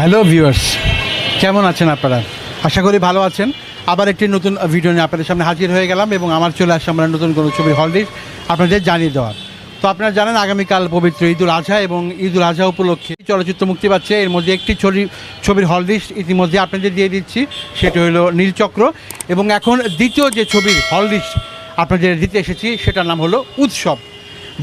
Hello viewers কেমন আছেন আপনারা? আশা করি ভালো আছেন। আবার একটি নতুন ভিডিও নিয়ে আপনাদের সামনে হাজির হয়ে গেলাম এবং আমার চলে আসছে আমরা নতুন কোনো ছবির হলডিস আপনাদের জানিয়ে দেওয়ার। তো আপনারা জানেন, আগামীকাল পবিত্র ঈদুল আজহা এবং ঈদুল আজহা উপলক্ষে চলচ্চিত্র মুক্তি পাচ্ছে। এর মধ্যে একটি ছবি, ছবির হলডিস ইতিমধ্যে আপনাদের দিয়ে দিচ্ছি। সেটি হলো নীলচক্র এবং এখন দ্বিতীয় যে ছবির হলডিস আপনাদের দিতে এসেছি, সেটার নাম হলো উৎসব।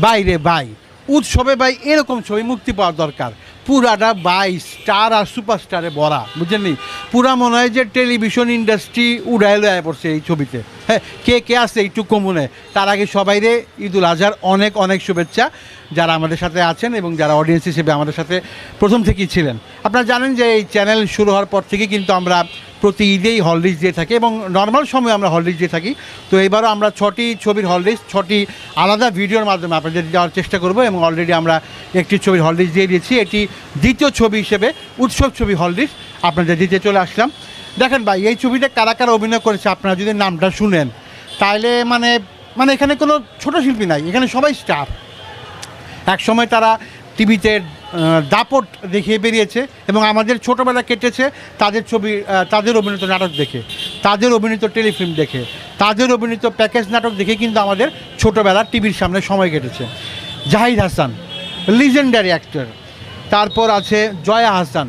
বাইরে বাই। উৎসবে বাই এরকম ছবি মুক্তি পাওয়ার দরকার। পুরাটা বাই স্টার আর সুপারস্টারে ভরা বুঝলেন নি? পুরা মনে হয় যে টেলিভিশন ইন্ডাস্ট্রি উড়াই লয়ে পড়ছে এই ছবিতে। হ্যাঁ কে কে আছে একটু কমুনে। তার আগে সবাই রে ঈদুল আজহার অনেক অনেক শুভেচ্ছা, যারা আমাদের সাথে আছেন এবং যারা অডিয়েন্স হিসেবে আমাদের সাথে প্রথম থেকেই ছিলেন। আপনারা জানেন যে এই চ্যানেল শুরু হওয়ার পর থেকে কিন্তু আমরা প্রতি ঈদেই হলডিস দিয়ে থাকি এবং নর্মাল সময় আমরা হলডিস দিয়ে থাকি। তো এবারও আমরা ছটি ছবির হলডিস ছটি আলাদা ভিডিওর মাধ্যমে আপনাদের দেওয়ার চেষ্টা করব এবং অলরেডি আমরা একটি ছবির হলডিস দিয়ে দিয়েছি। এটি দ্বিতীয় ছবি হিসেবে উৎসব ছবি হলডিস আপনাদের দিতে চলে আসলাম। দেখেন ভাই, এই ছবিতে কারা কারা অভিনয় করেছে আপনারা যদি নামটা শুনেন তাহলে মানে মানে এখানে কোনো ছোট শিল্পী নাই, এখানে সবাই স্টার এক সময় তারা টিভিতে দাপট দেখিয়ে বেরিয়েছে এবং আমাদের ছোটোবেলা কেটেছে তাদের ছবি তাদের অভিনীত নাটক দেখে, তাদের অভিনীত টেলিফিল্ম দেখে, তাদের অভিনীত প্যাকেজ নাটক দেখে কিন্তু আমাদের ছোটোবেলা টিভির সামনে সময় কেটেছে। জাহিদ হাসান লিজেন্ডারি অ্যাক্টর তারপর আছে জয়া হাসান।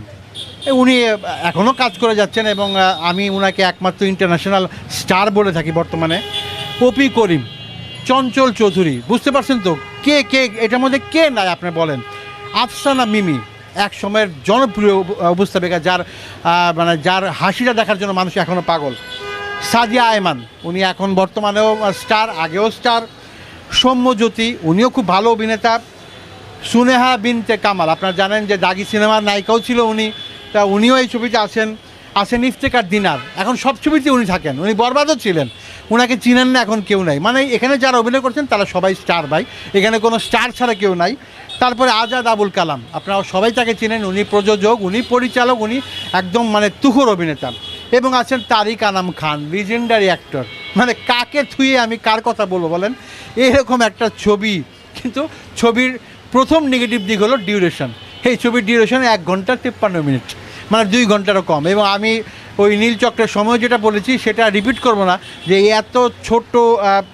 উনি এখনও কাজ করে যাচ্ছেন এবং আমি ওনাকে একমাত্র ইন্টারন্যাশনাল স্টার বলে থাকি বর্তমানে। পপি করিম, চঞ্চল চৌধুরী, বুঝতে পারছেন তো? কে কে, এটার মধ্যে কে নাই আপনি বলেন? আফসানা মিমি, এক সময়ের জনপ্রিয় উপ- উপস্থাপিকা যার মানে যার হাসিটা দেখার জন্য মানুষ এখনও পাগল। সাদিয়া আয়মান, উনি এখন বর্তমানেও স্টার, আগেও স্টার। সৌম্যজ্যোতি, উনিও খুব ভালো অভিনেতা। সুনেহা বিনতে কামাল, আপনারা জানেন যে দাগি সিনেমার নায়িকাও ছিল উনি, তা উনিও এই ছবিতে আছেন। আছেন ইফতেকার দিনার। এখন সব ছবিতে উনি থাকেন। উনি বরবাদও ছিলেন। ওনাকে চিনেন না এখন কেউ নাই। মানে এখানে যারা অভিনয় করছেন, তারা সবাই স্টার ভাই। এখানে কোনো স্টার ছাড়া কেউ নাই। তারপরে আজাদ আবুল কালাম। আপনারা সবাই তাকে চিনেন। উনি প্রযোজক, উনি পরিচালক, উনি একদম মানে তুখর অভিনেতা। এবং আছেন তারিক আনাম খান লিজেন্ডারি অ্যাক্টর মানে কাকে থুয়ে আমি কার কথা বলব বলেন? এরকম একটা ছবি। কিন্তু ছবির প্রথম নেগেটিভ দিক হলো ডিউরেশন এই ছবির ডিউরেশন এক ঘণ্টা তিপ্পান্ন মিনিট মানে দুই ঘন্টারও কম। এবং আমি ওই নীলচক্রের সময় যেটা বলেছি সেটা রিপিট করব না যে এত ছোট আহ,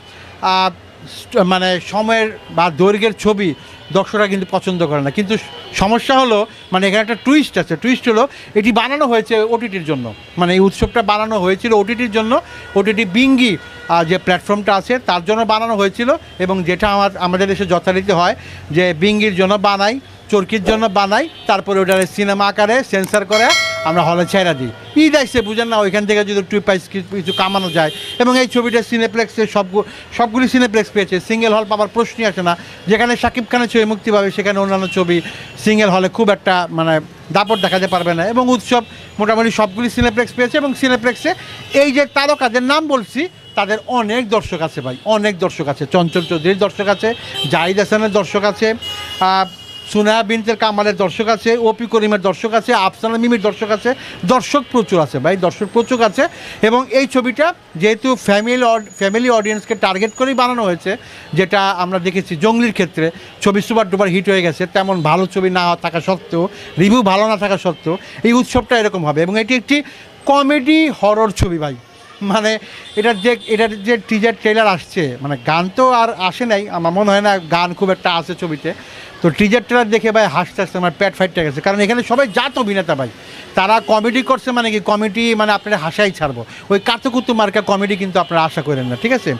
আহ, st- মানে সময়ের বা দৈর্ঘ্যের ছবি দর্শকরা কিন্তু পছন্দ করে না। কিন্তু সমস্যা হলো মানে এখানে একটা টুইস্ট আছে। টুইস্ট হলো এটি বানানো হয়েছে ওটিটির জন্য। মানে এই উৎসবটা বানানো হয়েছিল ওটিটির জন্য। ওটিটি বিঙ্গি যে প্ল্যাটফর্মটা আছে তার জন্য বানানো হয়েছিল। এবং যেটা আমার আমাদের দেশে যথারীতি হয় যে বিঙ্গির জন্য বানাই। চরকির জন্য বানাই, তারপরে ওটারে সিনেমা আকারে সেন্সার করে আমরা হলে ছেড়া দিই। ঈদ আসছে বুঝেন না, ওইখান থেকে যদি টু পাইস কিছু কামানো যায়। এবং এই ছবিটা সিনেপ্লেক্সে সব সবগুলি সিনেপ্লেক্স পেয়েছে। সিঙ্গেল হল পাওয়ার প্রশ্নই আসে না। যেখানে শাকিব খানের ছবি মুক্তি পাবে, সেখানে অন্যান্য ছবি সিঙ্গেল হলে খুব একটা মানে দাপট দেখাতে পারবে না। এবং উৎসব মোটামুটি সবগুলি সিনেপ্লেক্স পেয়েছে এবং সিনেপ্লেক্সে এই যে তারকাদের নাম বলছি, তাদের অনেক দর্শক আছে ভাই, অনেক দর্শক আছে। চঞ্চল চৌধুরীর দর্শক আছে, জাহিদ হাসানের দর্শক আছে সুনায়া বিনতের কামালের দর্শক আছে, ওপি করিমের দর্শক আছে, আফসানা মিমির দর্শক আছে, দর্শক প্রচুর আছে ভাই, দর্শক প্রচুর আছে এবং এই ছবিটা যেহেতু ফ্যামিলি ফ্যামিলি অডিয়েন্সকে টার্গেট করেই বানানো হয়েছে, যেটা আমরা দেখেছি জঙ্গলির ক্ষেত্রে, ছবি সুপার ডুপার হিট হয়ে গেছে, তেমন ভালো ছবি না থাকা সত্ত্বেও রিভিউ ভালো না থাকা সত্ত্বেও, এই উৎসবটা এরকম হবে এবং এটি একটি কমেডি হরর ছবি ভাই। মানে এটার যে এটার যে টিজার ট্রেলার আসছে মানে গান তো আর আসে নাই, আমার মনে হয় না গান খুব একটা আছে ছবিতে। তো টিজার ট্রেলার দেখে ভাই হাসতে হাসতে আমার প্যাট ফাইটটা গেছে। কারণ এখানে সবাই জাত অভিনেতা ভাই। তারা কমেডি করছে মানে কি কমেডি মানে আপনারা হাসাই ছাড়বো। ওই কাতুকুতু মার্কা কমেডি কিন্তু আপনারা আশা করেন না, ঠিক আছে?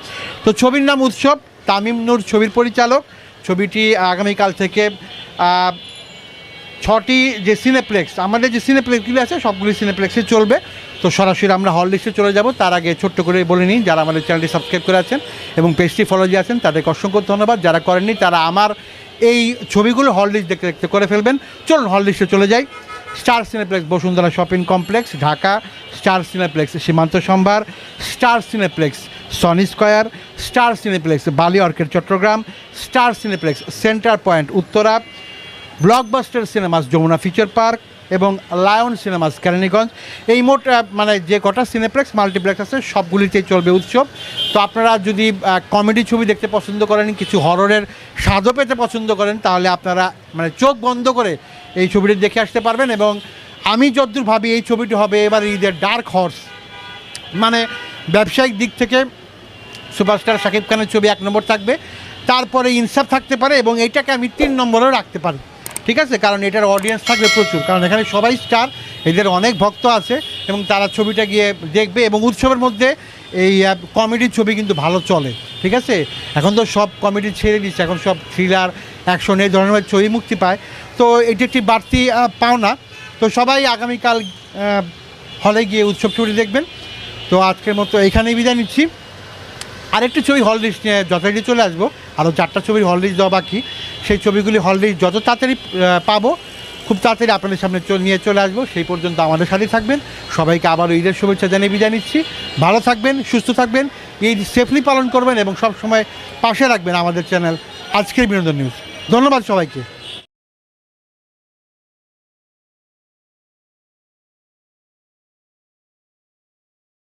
তো ছবির নাম উৎসব, তামিম নূর ছবির পরিচালক। ছবিটি আগামীকাল থেকে ছটি যে সিনেপ্লেক্স আমাদের যে সিনেপ্লেক্সগুলি আছে, সবগুলি সিনেপ্লেক্সে চলবে। তো সরাসরি আমরা হল লিস্টে চলে যাব। তার আগে ছোট্ট করে বলে নিই, যারা আমাদের চ্যানেলটি সাবস্ক্রাইব করে আছেন এবং পেজটি ফলো দিয়ে আছেন, তাদেরকে অসংখ্য ধন্যবাদ। যারা করেননি, তারা আমার এই ছবিগুলো হল লিস্ট দেখতে দেখতে করে ফেলবেন। চলুন হল লিস্টে চলে যাই। Star Cineplex Bashundhara shopping complex Dhaka. Star Cineplex Shimanto Shambhar. Star Cineplex Sony Square Star Cineplex Bali Arcade Chattogram. Star Cineplex Centre Point Uttara. Blockbuster Cinemas Jamuna Future Park এবং লায়ন সিনেমাস কেরানীগঞ্জ এই মোট মানে যে কটা cineplex multiplex আছে, সবগুলিতেই চলবে উৎসব। তো আপনারা যদি কমেডি ছবি দেখতে পছন্দ করেন, কিছু হররের স্বাদও পেতে পছন্দ করেন, তাহলে আপনারা মানে চোখ বন্ধ করে এই ছবিটি দেখে আসতে পারবেন এবং আমি যতদূর ভাবি এই ছবিটি হবে এবার ঈদের ডার্ক হর্স মানে ব্যবসায়িক দিক থেকে সুপারস্টার শাকিব খানের ছবি এক নম্বর থাকবে, তারপরে ইনসাফ থাকতে পারে এবং এইটাকে আমি তিন নম্বরেও রাখতে পারি। ঠিক আছে? কারণ এটার অডিয়েন্স থাকবে প্রচুর। কারণ এখানে সবাই স্টার এদের অনেক ভক্ত আছে এবং তারা ছবিটা গিয়ে দেখবে এবং উৎসবের মধ্যে এই কমেডির ছবি কিন্তু ভালো চলে। ঠিক আছে? এখন তো সব কমেডি ছেড়ে দিচ্ছে। এখন সব থ্রিলার অ্যাকশন এই ধরনের ছবি মুক্তি পায়। তো এটি একটি বাড়তি পাওনা। তো সবাই আগামীকাল হলে গিয়ে উৎসব ছবি দেখবেন। তো আজকের মতো এখানেই বিদায় নিচ্ছি। আরেকটি ছবি হল লিস্ট নিয়ে যথারীতি চলে আসব। আরও চারটা ছবির হল লিস্ট দেওয়া বাকি। সেই ছবিগুলি হল লিস্ট যত তাড়াতাড়ি পাবো, খুব তাড়াতাড়ি আপনাদের সামনে নিয়ে চলে আসব। সেই পর্যন্ত আমাদের সাথে থাকবেন। সবাইকে আবারও ঈদের শুভেচ্ছা জানিয়ে বিদায় নিচ্ছি। ভালো থাকবেন, সুস্থ থাকবেন, ঈদ সেফলি পালন করবেন এবং সব সময় পাশে রাখবেন আমাদের চ্যানেল আজকের বিনোদন নিউজ ধন্যবাদ সবাইকে।